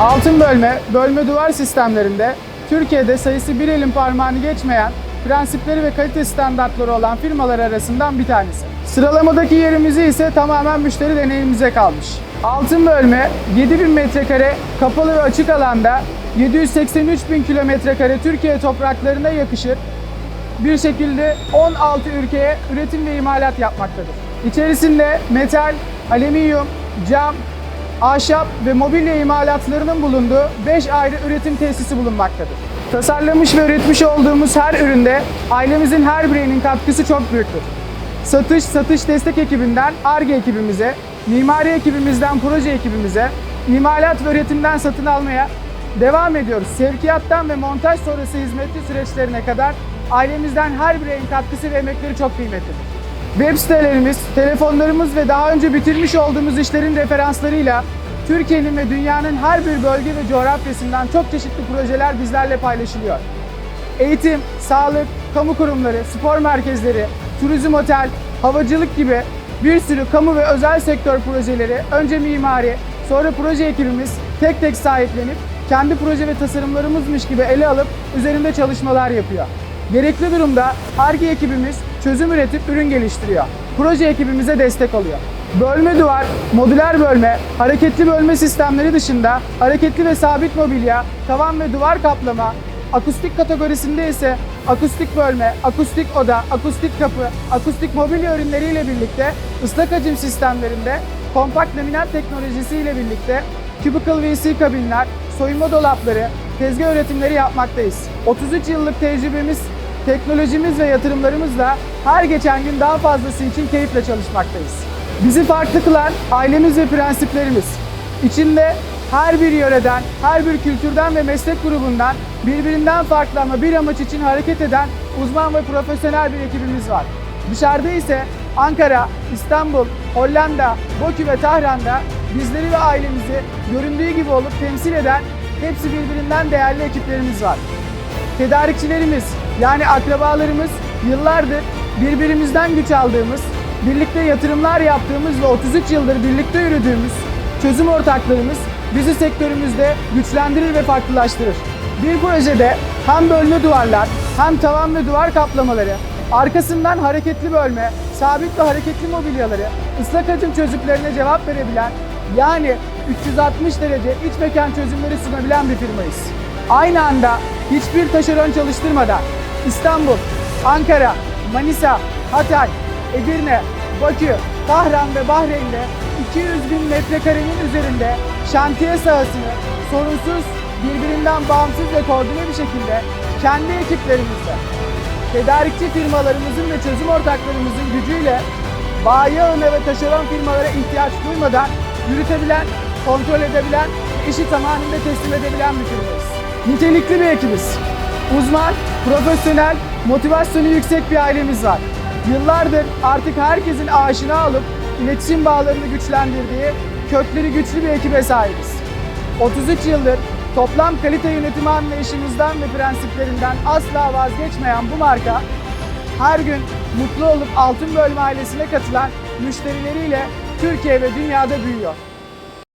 Altın bölme, bölme duvar sistemlerinde Türkiye'de sayısı bir elin parmağını geçmeyen, prensipleri ve kalite standartları olan firmalar arasından bir tanesi. Sıralamadaki yerimizi ise tamamen müşteri deneyimimize kalmış. Altın bölme 7000 metrekare kapalı ve açık alanda 783 bin kilometrekare Türkiye topraklarına yakışır bir şekilde 16 ülkeye üretim ve imalat yapmaktadır. İçerisinde metal, alüminyum, cam, ahşap ve mobilya imalatlarının bulunduğu 5 ayrı üretim tesisi bulunmaktadır. Tasarlamış ve üretmiş olduğumuz her üründe ailemizin her bireyinin katkısı çok büyüktür. Satış, satış destek ekibinden ARGE ekibimize, mimari ekibimizden proje ekibimize, imalat ve üretimden satın almaya devam ediyoruz. Sevkiyattan ve montaj sonrası hizmetli süreçlerine kadar ailemizden her bireyin katkısı ve emekleri çok kıymetlidir. Web sitelerimiz, telefonlarımız ve daha önce bitirmiş olduğumuz işlerin referanslarıyla Türkiye'nin ve dünyanın her bir bölge ve coğrafyasından çok çeşitli projeler bizlerle paylaşılıyor. Eğitim, sağlık, kamu kurumları, spor merkezleri, turizm otel, havacılık gibi bir sürü kamu ve özel sektör projeleri önce mimari, sonra proje ekibimiz tek tek sahiplenip kendi proje ve tasarımlarımızmış gibi ele alıp üzerinde çalışmalar yapıyor. Gerekli durumda ARGE ekibimiz çözüm üretip ürün geliştiriyor. Proje ekibimize destek oluyor. Bölme duvar, modüler bölme, hareketli bölme sistemleri dışında hareketli ve sabit mobilya, tavan ve duvar kaplama, akustik kategorisinde ise akustik bölme, akustik oda, akustik kapı, akustik mobilya ürünleriyle birlikte ıslak hacim sistemlerinde kompakt laminat teknolojisiyle birlikte cubicle VC kabinler, soyunma dolapları, tezgah üretimleri yapmaktayız. 33 yıllık tecrübemiz, teknolojimiz ve yatırımlarımızla her geçen gün daha fazlası için keyifle çalışmaktayız. Bizi farklı kılan ailemiz ve prensiplerimiz. İçinde her bir yöreden, her bir kültürden ve meslek grubundan birbirinden farklı ama bir amaç için hareket eden uzman ve profesyonel bir ekibimiz var. Dışarıda ise Ankara, İstanbul, Hollanda, Bakü ve Tahran'da bizleri ve ailemizi göründüğü gibi olup temsil eden hepsi birbirinden değerli ekiplerimiz var. Tedarikçilerimiz yani akrabalarımız yıllardır birbirimizden güç aldığımız, birlikte yatırımlar yaptığımız ve 33 yıldır birlikte yürüdüğümüz çözüm ortaklarımız bizi sektörümüzde güçlendirir ve farklılaştırır. Bir projede hem bölme duvarlar hem tavan ve duvar kaplamaları, arkasından hareketli bölme, sabit ve hareketli mobilyaları, ıslak hacim çözümlerine cevap verebilen yani 360 derece iç mekan çözümleri sunabilen bir firmayız. Aynı anda hiçbir taşeron çalıştırmadan İstanbul, Ankara, Manisa, Hatay, Edirne, Bakü, Tahran ve Bahreyn'de 200 bin metrekarenin üzerinde şantiye sahasını sorunsuz, birbirinden bağımsız ve koordine bir şekilde kendi ekiplerimizle, tedarikçi firmalarımızın ve çözüm ortaklarımızın gücüyle bayi ağına ve taşeron firmalara ihtiyaç duymadan yürütebilen, kontrol edebilen, işi zamanında teslim edebilen bir firmayız. Nitelikli bir ekibiz. Uzman, profesyonel, motivasyonu yüksek bir ailemiz var. Yıllardır artık herkesin aşina alıp iletişim bağlarını güçlendirdiği kökleri güçlü bir ekibe sahibiz. 33 yıldır toplam kalite yönetimi anlayışımızdan ve prensiplerinden asla vazgeçmeyen bu marka her gün mutlu olup altın bölme ailesine katılan müşterileriyle Türkiye ve dünyada büyüyor.